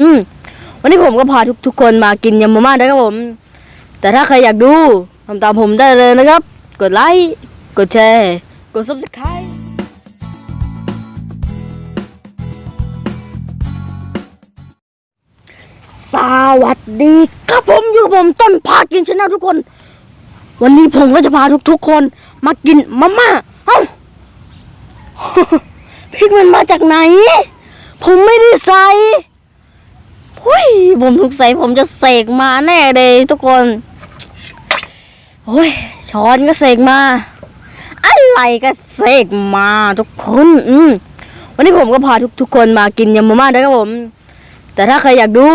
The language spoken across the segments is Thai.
อืมวันนี้ผมก็พาทุกทุกคนมากินยำมาม่านะครับผม แต่ถ้าใครอยากดูทำตามผมได้เลยนะครับ กดไลค์ กดแชร์ กด subscribe สวัสดีครับผมอยู่กับผมต้นพากินชาแนลทุกคน วันนี้ผมก็จะพาทุกๆคนมากินมาม่าเอ้าพริกมันมาจากไหน ผมไม่ได้ใส่ เฮ้ยผมสงสัยผมจะเสกมาแน่เลยทุกคนโอ้ยช้อนก็เสกมา อะไรก็เสกมาทุกคนอืมวันนี้ผมก็พาทุกทุกๆคนมากินยำมาม่านะครับผม แต่ถ้าใครอยากดู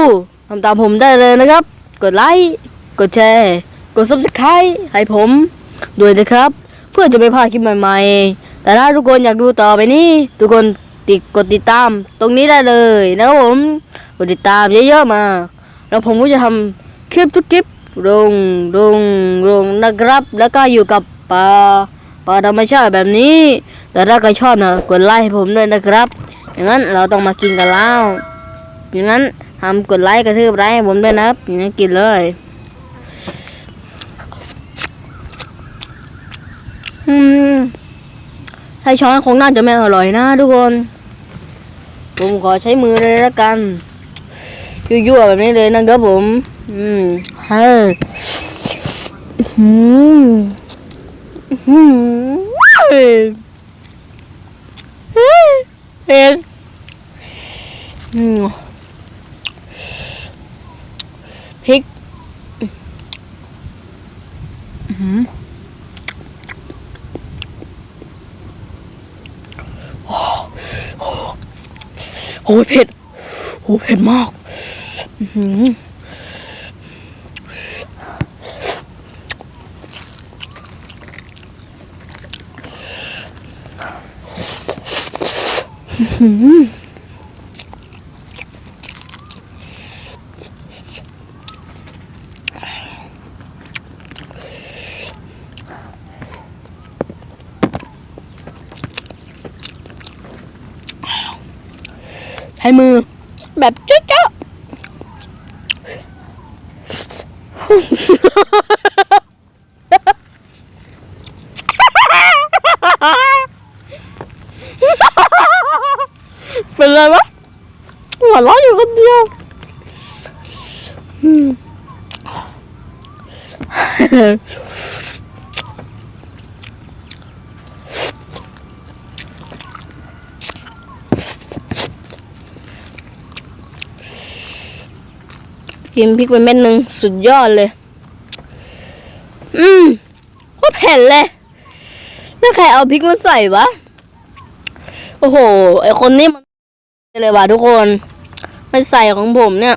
ทำตามผมได้เลยนะครับ กดไลค์กดแชร์กด subscribe ให้ผมด้วยนะครับ เพื่อจะไม่พลาดคลิปใหม่ๆ แต่ถ้าทุกคนอยากดูต่อไปนี้ ทุกคนติดกดติดตาม ตรงนี้ได้เลยนะครับผม กดติดตามเยอะๆมา แล้วผมก็จะทำคลิปทุกคลิปลงลงลงนะครับ แล้วก็อยู่กับป่าป่าธรรมชาติแบบนี้ แต่ถ้าใครชอบนะกดไลค์ให้ผมด้วยนะครับ อย่างนั้นเราต้องมากินกันแล้วอย่างนั้นทำกดไลค์กระทืบไลค์ให้ผมด้วยนะอย่างนั้นกินเลยอืมใช้ช้อนคงน่าจะไม่อร่อยนะทุกคน ผมขอใช้มือเลยละกัน ยั่วๆแบบนี้เลยนะครับผม อืมเฮ้ยอืมอืมเฮ้ยเฮ้ยเฮ้ยอืมพริกอืมโอ้ยเผ็ดโอ้เผ็ดมาก ให้มือแบบเจ๊ะ ๆเป็นไรวะหัวเร้อนอยู่คนเดียวอืม กินพริกไปเม็ดหนึ่งสุดยอดเลย อืมโคตรเผ็ดเลย แล้วใครเอาพริกมาใส่วะ โอ้โห ไอคนนี้มันเลยว่ะทุกคนไม่ใส่ของผมเนี่ย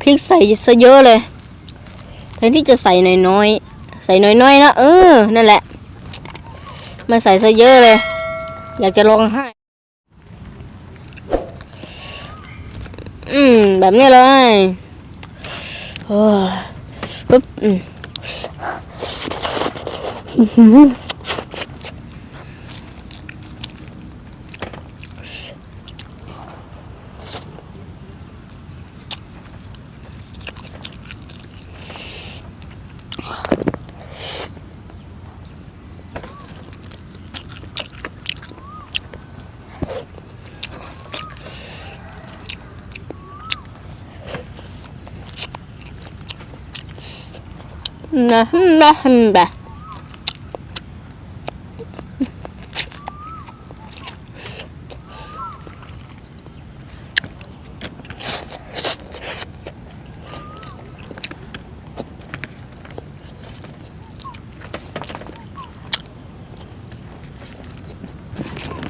พริกใส่ซะเยอะเลยแทนที่จะใส่น้อยๆ ใส่น้อยๆนะเออ นั่นแหละ มาใส่ซะเยอะเลย อยากจะร้องไห้ อืม แบบนี้เลยโอ้ปึ๊บอืม อื้อหือนะนะแบบ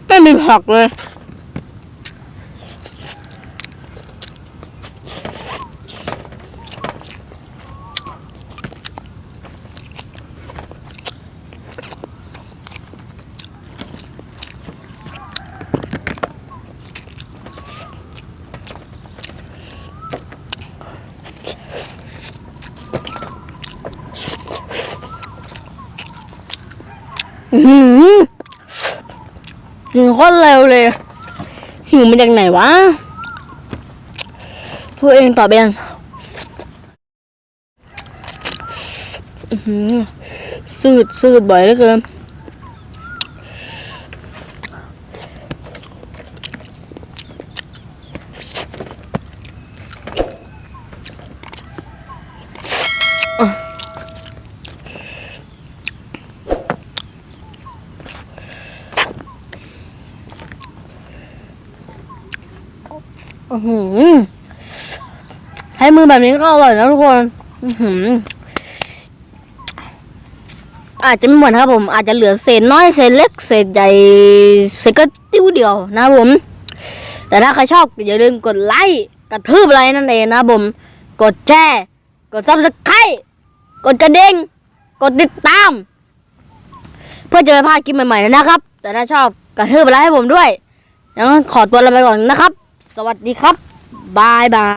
ไม่มีผักเลย กินโคตรเร็วเลย หิวมาจากไหนวะพูดเองตอเองอื้อหือสืดสืดบ่อยเหลือเกิน ให้มือแบบนี้ก็อร่อยนะทุกคนอาจจะไม่หมดนะครับผม อาจจะเหลือเศษน้อยเศษเล็กเศษใหญ่เศษก็ติ้วเดียวนะผม แต่ถ้าใครชอบอย่าลืมกดไลค์กระทืบอะไรนั่นเองนะผม กดแชร์กดซับสไครต์กดกระดิ่งกดติดตาม เพื่อจะไม่พลาดคลิปใหม่ๆนะครับ แต่ถ้าชอบกระทืบอะไรให้ผมด้วยงั้นขอตัวลาไปก่อนนะครับ สวัสดีครับบายบาย